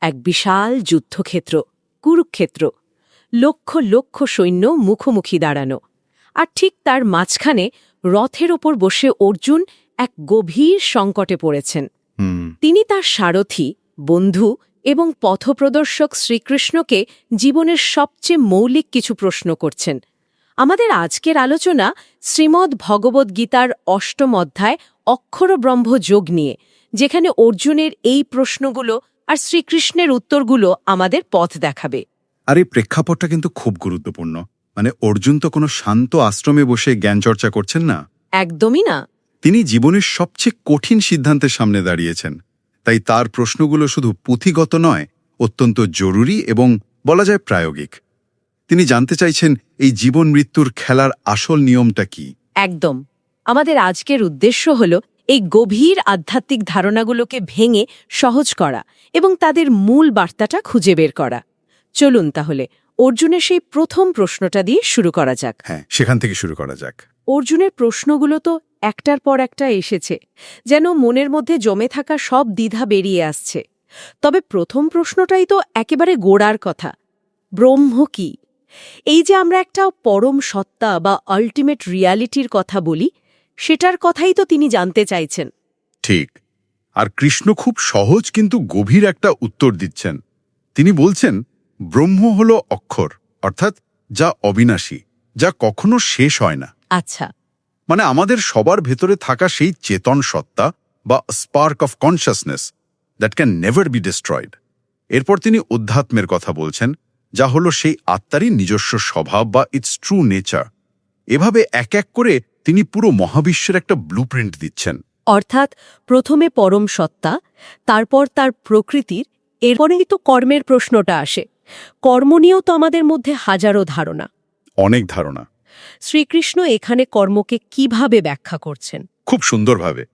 এক বিশাল যুদ্ধক্ষেত্র কুরুক্ষেত্র। লক্ষ লক্ষ সৈন্য মুখোমুখি দাঁড়ানো। আর ঠিক তার মাঝখানে রথের ওপর বসে অর্জুন এক গভীর সংকটে পড়েছেন। তিনি তার সারথি বন্ধু এবং পথপ্রদর্শক শ্রীকৃষ্ণকে জীবনের সবচেয়ে মৌলিক কিছু প্রশ্ন করছেন। আমাদের আজকের আলোচনা শ্রীমদ্ ভগবদ্গীতার অষ্টম অধ্যায় অক্ষরব্রহ্ম যোগ নিয়ে যেখানে অর্জুনের এই প্রশ্নগুলো আর শ্রীকৃষ্ণের উত্তরগুলো আমাদের পথ দেখাবে। আর এই প্রেক্ষাপটটা কিন্তু খুব গুরুত্বপূর্ণ। মানে অর্জুন তো কোনো শান্ত আশ্রমে বসে জ্ঞান চর্চা করছেন না। একদমই না। তিনি জীবনের সবচেয়ে কঠিন সিদ্ধান্তের সামনে দাঁড়িয়েছেন। তাই তার প্রশ্নগুলো শুধু পুঁথিগত নয় অত্যন্ত জরুরি এবং বলা যায় প্রায়োগিক। তিনি জানতে চাইছেন এই জীবন মৃত্যুর খেলার আসল নিয়মটা কি? একদম। আমাদের আজকের উদ্দেশ্য হল এই গভীর আধ্যাত্মিক ধারণাগুলোকে ভেঙে সহজ করা এবং তাদের মূল বার্তাটা খুঁজে বের করা। চলুন তাহলে অর্জুনের সেই প্রথম প্রশ্নটা দিয়ে শুরু করা যাক। হ্যাঁ সেখান থেকে শুরু করা যাক। অর্জুনের প্রশ্নগুলো তো একটার পর একটা এসেছে যেন মনের মধ্যে জমে থাকা সব দ্বিধা বেরিয়ে আসছে। তবে প্রথম প্রশ্নটাই তো একেবারে গোড়ার কথা ব্রহ্ম কি? এই যে আমরা একটা পরম সত্তা বা আল্টিমেট রিয়ালিটির কথা বলি সেটার কথাই তো তিনি জানতে চাইছেন। ঠিক। আর কৃষ্ণ খুব সহজ কিন্তু গভীর একটা উত্তর দিচ্ছেন। তিনি বলছেন ব্রহ্ম হল অক্ষর অর্থাৎ যা অবিনাশী যা কখনো শেষ হয় না। আচ্ছা। মানে আমাদের সবার ভেতরে থাকা সেই চেতন সত্তা বা spark of consciousness that can never be destroyed এরপর তিনি অধ্যাত্মের কথা বলছেন যা হলো সেই আত্মারই নিজস্ব স্বভাব বা ইটস ট্রু নেচার এভাবে এক এক করে তিনি পুরো মহাবিশ্বের একটা ব্লুপ্রিন্ট দিচ্ছেন। অর্থাৎ প্রথমে পরম সত্তা তারপর তার প্রকৃতির এরপরেই তো কর্মের প্রশ্নটা আসে। কর্ম নিয়েও তো আমাদের মধ্যে হাজারো ধারণা। অনেক ধারণা। শ্রীকৃষ্ণ এখানে কর্মকে কীভাবে ব্যাখ্যা করছেন? খুব সুন্দরভাবে।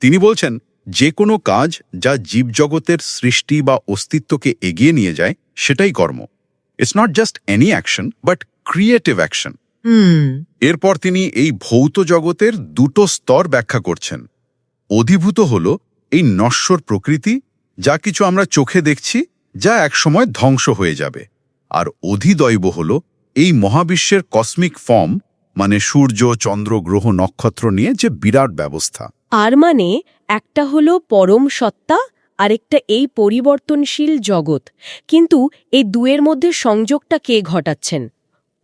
তিনি বলছেন যে কোনো কাজ যা জীবজগতের সৃষ্টি বা অস্তিত্বকে এগিয়ে নিয়ে যায় সেটাই কর্ম। It's not just any action but creative action এরপর তিনি এই ভৌত জগতের দুটো স্তর ব্যাখ্যা করছেন। অধিভূত হল এই নশ্বর প্রকৃতি যা কিছু আমরা চোখে দেখছি যা একসময় ধ্বংস হয়ে যাবে। আর অধিদৈব হল এই মহাবিশ্বের কসমিক ফর্ম মানে সূর্য চন্দ্র গ্রহ নক্ষত্র নিয়ে যে বিরাট ব্যবস্থা। আর মানে একটা হলো পরম সত্তা আরেকটা এই পরিবর্তনশীল জগৎ। কিন্তু এই দুয়ের মধ্যে সংযোগটা কে ঘটাচ্ছেন?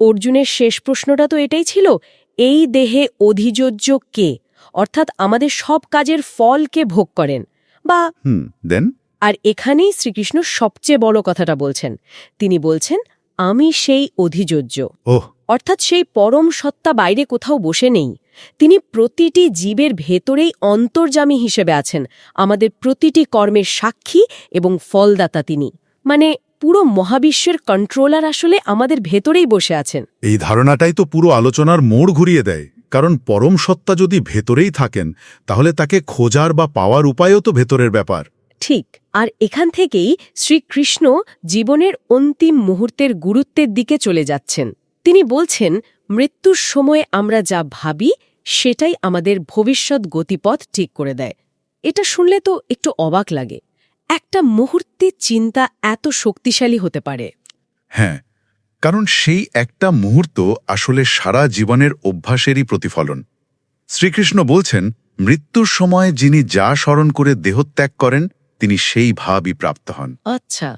অর্জুনের শেষ প্রশ্নটা তো এটাই ছিল এই দেহে অধিযোজ্য কে? অর্থাৎ আমাদের সব কাজের ফল কে ভোগ করেন? বা দেন? আর এখানেই শ্রীকৃষ্ণ সবচেয়ে বড় কথাটা বলছেন। তিনি বলছেন আমি সেই অধিযোজ্য। অর্থাৎ সেই পরম সত্তা বাইরে কোথাও বসে নেই। তিনি প্রতিটি জীবের ভেতরেই অন্তর্জামী হিসেবে আছেন। আমাদের প্রতিটি কর্মের সাক্ষী এবং ফলদাতা তিনি। মানে পুরো মহাবিশ্বের কন্ট্রোলার আসলে আমাদের ভেতরেই বসে আছেন। এই ধারণাটাই তো পুরো আলোচনার মোড় ঘুরিয়ে দেয় কারণ পরম সত্তা যদি ভেতরেই থাকেন তাহলে তাকে খোঁজার বা পাওয়ার উপায়ও তো ভেতরের ব্যাপার। ঠিক আর এখান থেকেই শ্রীকৃষ্ণ জীবনের অন্তিম মুহূর্তের গুরুত্বের দিকে চলে যাচ্ছেন। তিনি বলছেন মৃত্যুর সময়ে আমরা যা ভাবি সেটাই আমাদের ভবিষ্যৎ গতিপথ ঠিক করে দেয়। এটা শুনলে তো একটু অবাক লাগে। একটা মুহূর্তের চিন্তা এত শক্তিশালী হতে পারে। হ্যাঁ কারণ সেই একটা মুহূর্ত আসলে সারা জীবনের অভ্যাসেরই প্রতিফলন। শ্রীকৃষ্ণ বলছেন মৃত্যুর সময় যিনি যা স্মরণ করে দেহত্যাগ করেন তিনি সেই ভাবই প্রাপ্ত হন। আচ্ছা।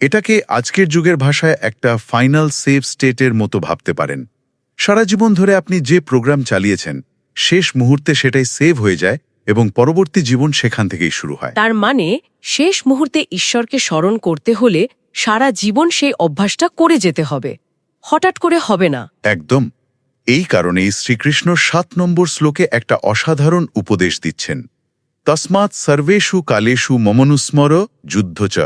এটাকে আজকের যুগের ভাষায় একটা ফাইনাল সেভ স্টেটের মতো ভাবতে পারেন। সারা জীবন ধরে আপনি যে প্রোগ্রাম চালিয়েছেন শেষ মুহূর্তে সেটাই সেভ হয়ে যায় এবং পরবর্তী জীবন সেখান থেকেই শুরু হয়। তার মানে শেষ মুহূর্তে ঈশ্বরকে স্মরণ করতে হলে সারা জীবন সেই অভ্যাসটা করে যেতে হবে। হঠাৎ করে হবে না। একদম। এই কারণেই শ্রীকৃষ্ণ সাত নম্বর শ্লোকে একটা অসাধারণ উপদেশ দিচ্ছেন। তসমাৎ সর্বেষু কালেষু মমনুস্মর যুদ্ধ চ।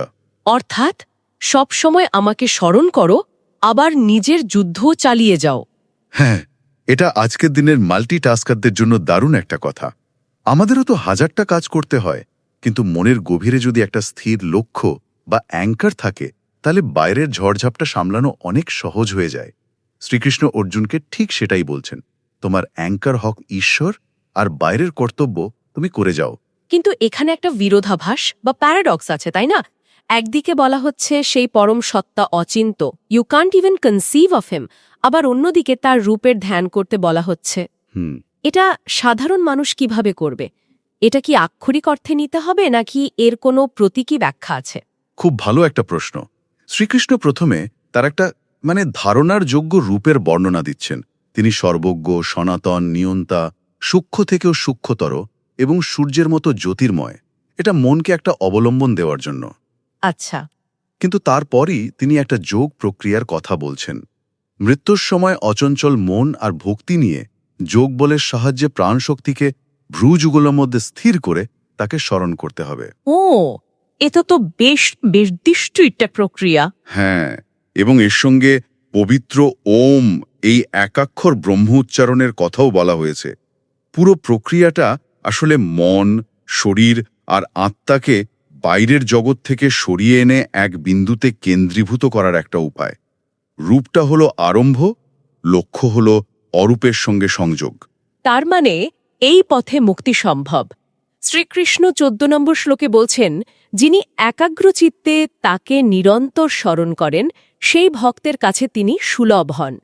অর্থাৎ সবসময় আমাকে স্মরণ করো আবার নিজের যুদ্ধও চালিয়ে যাও। হ্যাঁ এটা আজকের দিনের মাল্টিটাস্কারদের জন্য দারুণ একটা কথা। আমাদেরও তো হাজারটা কাজ করতে হয় কিন্তু মনের গভীরে যদি একটা স্থির লক্ষ্য বা অ্যাঙ্কার থাকে তাহলে বাইরের ঝড়ঝাপটা সামলানো অনেক সহজ হয়ে যায়। শ্রীকৃষ্ণ অর্জুনকে ঠিক সেটাই বলছেন তোমার অ্যাঙ্কার হক ঈশ্বর আর বাইরের কর্তব্য তুমি করে যাও। কিন্তু এখানে একটা বিরোধাভাস বা প্যারাডক্স আছে তাই না? একদিকে বলা হচ্ছে সেই পরম সত্তা Achinta you can't even conceive of him আবার অন্যদিকে তার রূপের ধ্যান করতে বলা হচ্ছে হুম। এটা সাধারণ মানুষ কীভাবে করবে? এটা কি আক্ষরিক অর্থে নিতে হবে নাকি এর কোনো প্রতীকী ব্যাখ্যা আছে? খুব ভালো একটা প্রশ্ন। শ্রীকৃষ্ণ প্রথমে তার একটা মানে ধারণার যোগ্য রূপের বর্ণনা দিচ্ছেন। তিনি সর্বজ্ঞ সনাতন নিয়ন্তা সূক্ষ্ম থেকেও সূক্ষ্মতর এবং সূর্যের মতো জ্যোতির্ময়। এটা মনকে একটা অবলম্বন দেওয়ার জন্য। আচ্ছা। কিন্তু তারপরই তিনি একটা যোগ প্রক্রিয়ার কথা বলছেন। মৃত্যুর সময় অচঞ্চল মন আর ভক্তি নিয়ে যোগ বলের সাহায্যে প্রাণশক্তিকে ভ্রুযুগলের মধ্যে স্থির করে তাকে স্মরণ করতে হবে। ও এটা তো বেশ নির্দিষ্ট একটা প্রক্রিয়া। হ্যাঁ এবং এর সঙ্গে পবিত্র ওম এই একাক্ষর ব্রহ্ম উচ্চারণের কথাও বলা হয়েছে। পুরো প্রক্রিয়াটা আসলে মন শরীর আর আত্মাকে বাইরের জগৎ থেকে সরিয়ে এনে এক বিন্দুতে কেন্দ্রীভূত করার একটা উপায়। রূপটা হলো আরম্ভ লক্ষ্য হলো অরূপের সঙ্গে সংযোগ। তার মানে এই পথে মুক্তি সম্ভব। শ্রীকৃষ্ণ চোদ্দ নম্বর শ্লোকে বলছেন যিনি একাগ্রচিত্তে তাকে নিরন্তর স্মরণ করেন সেই ভক্তের কাছে তিনি সুলভ হন।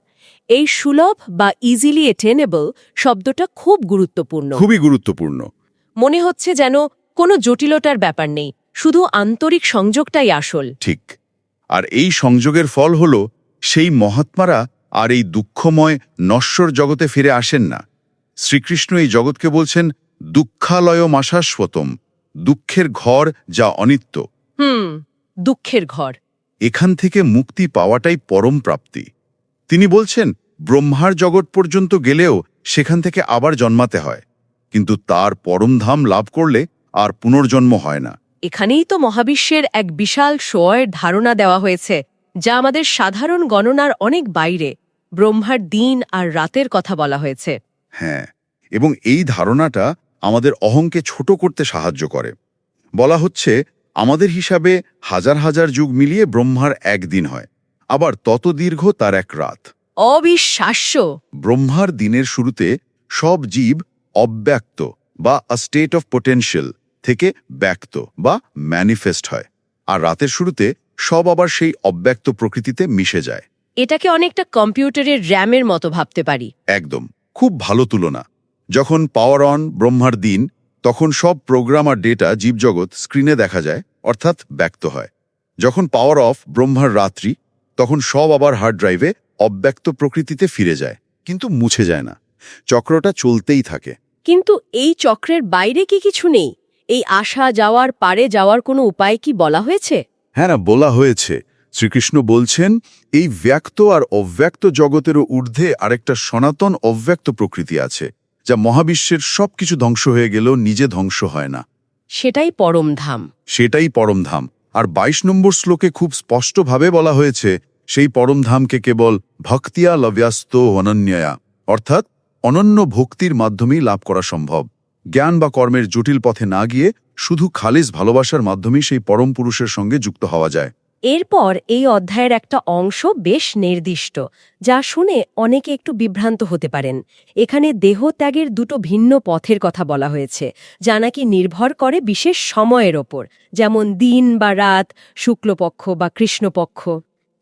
এই সুলভ বা ইজিলি এটেনেবল শব্দটা খুব গুরুত্বপূর্ণ। খুবই গুরুত্বপূর্ণ। মনে হচ্ছে যেন কোনো জটিলতার ব্যাপার নেই শুধু আন্তরিক সংযোগটাই আসল। ঠিক। আর এই সংযোগের ফল হল সেই মহাত্মারা আর এই দুঃখময় নশ্বর জগতে ফিরে আসেন না। শ্রীকৃষ্ণ এই জগৎকে বলছেন দুঃখালয় মাশাশ্বতম দুঃখের ঘর যা অনিত্য। হুম দুঃখের ঘর। এখান থেকে মুক্তি পাওয়াটাই পরম প্রাপ্তি। তিনি বলছেন ব্রহ্মার জগৎ পর্যন্ত গেলেও সেখান থেকে আবার জন্মাতে হয়। কিন্তু তার পরমধাম লাভ করলে আর পুনর্জন্ম হয় না। এখানেই তো মহাবিশ্বের এক বিশাল সোয়ের ধারণা দেওয়া হয়েছে যা আমাদের সাধারণ গণনার অনেক বাইরে। ব্রহ্মার দিন আর রাতের কথা বলা হয়েছে। হ্যাঁ এবং এই ধারণাটা আমাদের অহংকে ছোট করতে সাহায্য করে। বলা হচ্ছে আমাদের হিসাবে হাজার হাজার যুগ মিলিয়ে ব্রহ্মার একদিন হয় আবার তত দীর্ঘ তার এক রাত। অবিশ্বাস্য! ব্রহ্মার দিনের শুরুতে সব জীব অব্যক্ত বা আ স্টেট অফ পোটেনশিয়াল থেকে ব্যক্ত বা ম্যানিফেস্ট হয় আর রাতের শুরুতে সব আবার সেই অব্যক্ত প্রকৃতিতে মিশে যায়। এটাকে অনেকটা কম্পিউটারের র্যামের মতো ভাবতে পারি। একদম। খুব ভালো তুলনা। যখন পাওয়ার অন ব্রহ্মার দিন তখন সব প্রোগ্রাম আর ডেটা জীবজগৎ স্ক্রিনে দেখা যায় অর্থাৎ ব্যক্ত হয়। যখন পাওয়ার অফ ব্রহ্মার রাত্রি তখন সব আবার হার্ড ড্রাইভে অব্যক্ত প্রকৃতিতে ফিরে যায় কিন্তু মুছে যায় না। চক্রটা চলতেই থাকে। কিন্তু এই চক্রের বাইরে কি কিছু নেই? এই আসা যাওয়ার পারে যাওয়ার কোনো উপায় কি বলা হয়েছে? হ্যাঁ না বলা হয়েছে। শ্রীকৃষ্ণ বলছেন এই ব্যক্ত আর অব্যক্ত জগতেরও ঊর্ধ্বে আরেকটা সনাতন অব্যক্ত প্রকৃতি আছে যা মহাবিশ্বের সবকিছু ধ্বংস হয়ে গেলেও নিজে ধ্বংস হয় না। সেটাই পরম ধাম। সেটাই পরমধাম আর ২২ নম্বর শ্লোকে খুব স্পষ্টভাবে বলা হয়েছে সেই পরমধামকে কেবল ভক্তিয়া লব্যাস্ত অনন্যয়া অর্থাৎ অনন্য ভক্তির মাধ্যমেই লাভ করা সম্ভব। জ্ঞান বা কর্মের জটিল পথে না গিয়ে শুধু খালিস ভালোবাসার মাধ্যমেই সেই পরম পুরুষের সঙ্গে যুক্ত হওয়া যায়। এরপর এই অধ্যায়ের একটা অংশ বেশ নির্দিষ্ট, যা শুনে অনেকে একটু বিভ্রান্ত হতে পারেন। এখানে দেহ ত্যাগের দুটো ভিন্ন পথের কথা বলা হয়েছে, যা নাকি নির্ভর করে বিশেষ সময়ের ওপর, যেমন দিন বা রাত, শুক্লপক্ষ বা কৃষ্ণপক্ষ।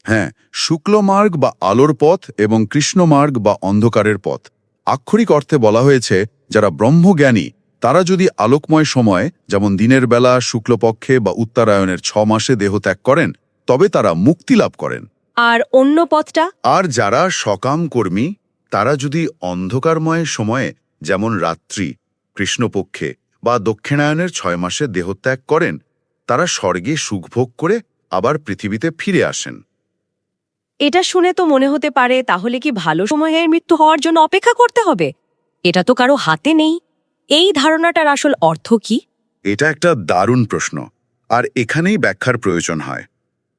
হ্যাঁ শুক্লমার্গ বা আলোর পথ এবং কৃষ্ণমার্গ বা অন্ধকারের পথ। আক্ষরিক অর্থে বলা হয়েছে, যারা ব্রহ্মজ্ঞানী, তারা যদি আলোকময় সময়, যেমন দিনের বেলা, শুক্লপক্ষে বা উত্তরায়ণের ছ মাসে দেহ ত্যাগ করেন তবে তারা মুক্তি লাভ করেন। আর অন্য পথটা? আর যারা সকাম কর্মী তারা যদি অন্ধকারময় সময়ে যেমন রাত্রি কৃষ্ণপক্ষে বা দক্ষিণায়নের ছয় মাসে দেহত্যাগ করেন তারা স্বর্গে সুখভোগ করে আবার পৃথিবীতে ফিরে আসেন। এটা শুনে তো মনে হতে পারে তাহলে কি ভালো সময়ের মৃত্যু হওয়ার জন্য অপেক্ষা করতে হবে? এটা তো কারও হাতে নেই। এই ধারণাটার আসল অর্থ কি? এটা একটা দারুণ প্রশ্ন আর এখানেই ব্যাখ্যার প্রয়োজন হয়।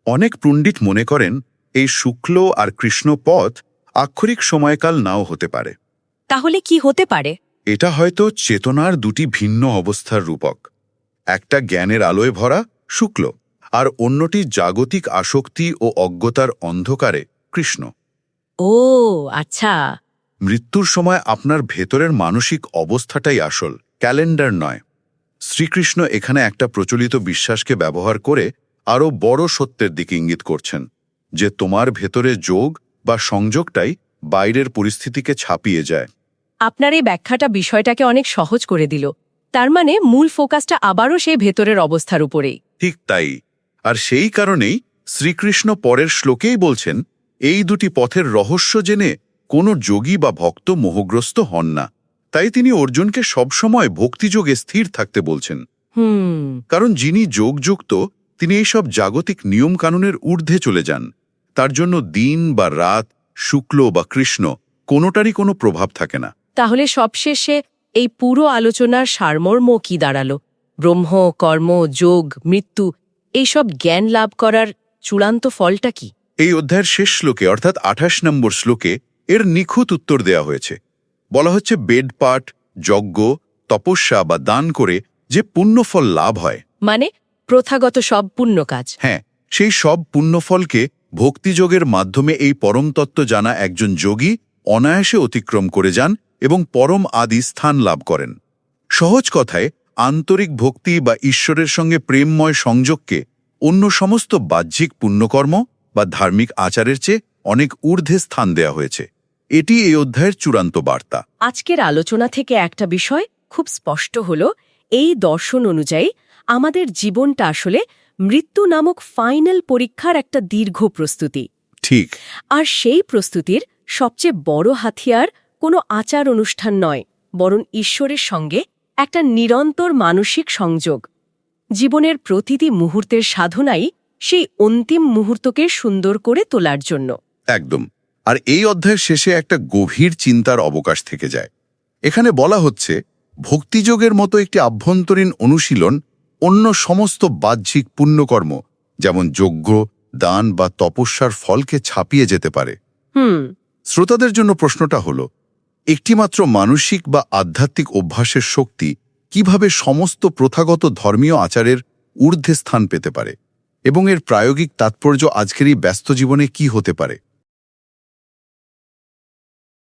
অনেক পণ্ডিত মনে করেন এই শুক্ল আর কৃষ্ণ পথ আক্ষরিক সময়কাল নাও হতে পারে। তাহলে কি হতে পারে? এটা হয়তো চেতনার দুটি ভিন্ন অবস্থার রূপক। একটা জ্ঞানের আলোয় ভরা শুক্ল আর অন্যটি জাগতিক আসক্তি ও অজ্ঞতার অন্ধকারে কৃষ্ণ। ও আচ্ছা। মৃত্যুর সময় আপনার ভেতরের মানসিক অবস্থাটাই আসল ক্যালেন্ডার নয়। শ্রীকৃষ্ণ এখানে একটা প্রচলিত বিশ্বাসকে ব্যবহার করে আরও বড় সত্যের দিকে ইঙ্গিত করছেন যে তোমার ভেতরে যোগ বা সংযোগটাই বাইরের পরিস্থিতিকে ছাপিয়ে যায়। আপনার এই ব্যাখ্যাটা বিষয়টাকে অনেক সহজ করে দিল। তার মানে মূল ফোকাসটা আবারও সেই ভেতরের অবস্থার উপরেই। ঠিক তাই। আর সেই কারণেই শ্রীকৃষ্ণ পরের শ্লোকেই বলছেন এই দুটি পথের রহস্য জেনে কোনো যোগী বা ভক্ত মোহগ্রস্ত হন না। তাই তিনি অর্জুনকে সবসময় ভক্তিযোগে স্থির থাকতে বলছেন। হুম। কারণ যিনি যোগযুক্ত তিনি এইসব জাগতিক নিয়মকানুনের ঊর্ধ্বে চলে যান। তার জন্য দিন বা রাত শুক্ল বা কৃষ্ণ কোনোটারই কোনো প্রভাব থাকে না। তাহলে সবশেষে এই পুরো আলোচনার সারমর্ম কি দাঁড়াল? ব্রহ্ম কর্ম যোগ মৃত্যু এইসব জ্ঞান লাভ করার চূড়ান্ত ফলটা কি? এই অধ্যায়ের শেষ শ্লোকে অর্থাৎ আঠাশ নম্বর শ্লোকে এর নিখুঁত উত্তর দেয়া হয়েছে। বলা হচ্ছে বেদপাঠ যজ্ঞ তপস্যা বা দান করে যে পুণ্যফল লাভ হয়। মানে প্রথাগত সব পুণ্য কাজ। হ্যাঁ সেই সব পুণ্যফলকে ভক্তিযোগের মাধ্যমে এই পরম তত্ত্ব জানা একজন যোগী অনায়াসে অতিক্রম করে যান এবং পরম আদি স্থান লাভ করেন। সহজ কথায় আন্তরিক ভক্তি বা ঈশ্বরের সঙ্গে প্রেমময় সংযোগকে অন্য সমস্ত বাহ্যিক পুণ্যকর্ম বা ধার্মিক আচারের চেয়ে অনেক ঊর্ধ্বে স্থান দেয়া হয়েছে। এটি এই অধ্যায়ের চূড়ান্ত বার্তা। আজকের আলোচনা থেকে একটা বিষয় খুব স্পষ্ট হল এই দর্শন অনুযায়ী আমাদের জীবনটা আসলে মৃত্যু নামক ফাইনাল পরীক্ষার একটা দীর্ঘ প্রস্তুতি। ঠিক। আর সেই প্রস্তুতির সবচেয়ে বড় হাতিয়ার কোনো আচার অনুষ্ঠান নয় বরং ঈশ্বরের সঙ্গে একটা নিরন্তর মানসিক সংযোগ। জীবনের প্রতিটি মুহূর্তের সাধনাই সেই অন্তিম মুহূর্তকে সুন্দর করে তোলার জন্য। একদম। আর এই অধ্যায়ের শেষে একটা গভীর চিন্তার অবকাশ থেকে যায়। এখানে বলা হচ্ছে ভক্তিযোগের মতো একটি আভ্যন্তরীণ অনুশীলন অন্য সমস্ত বাহ্যিক পুণ্যকর্ম যেমন যজ্ঞ দান বা তপস্যার ফলকে ছাপিয়ে যেতে পারে। শ্রোতাদের জন্য প্রশ্নটা হল একটিমাত্র মানসিক বা আধ্যাত্মিক অভ্যাসের শক্তি কীভাবে সমস্ত প্রথাগত ধর্মীয় আচারের ঊর্ধ্বে স্থান পেতে পারে? এবং এর প্রায়োগিক তাৎপর্য আজকের এই ব্যস্ত জীবনে কি হতে পারে?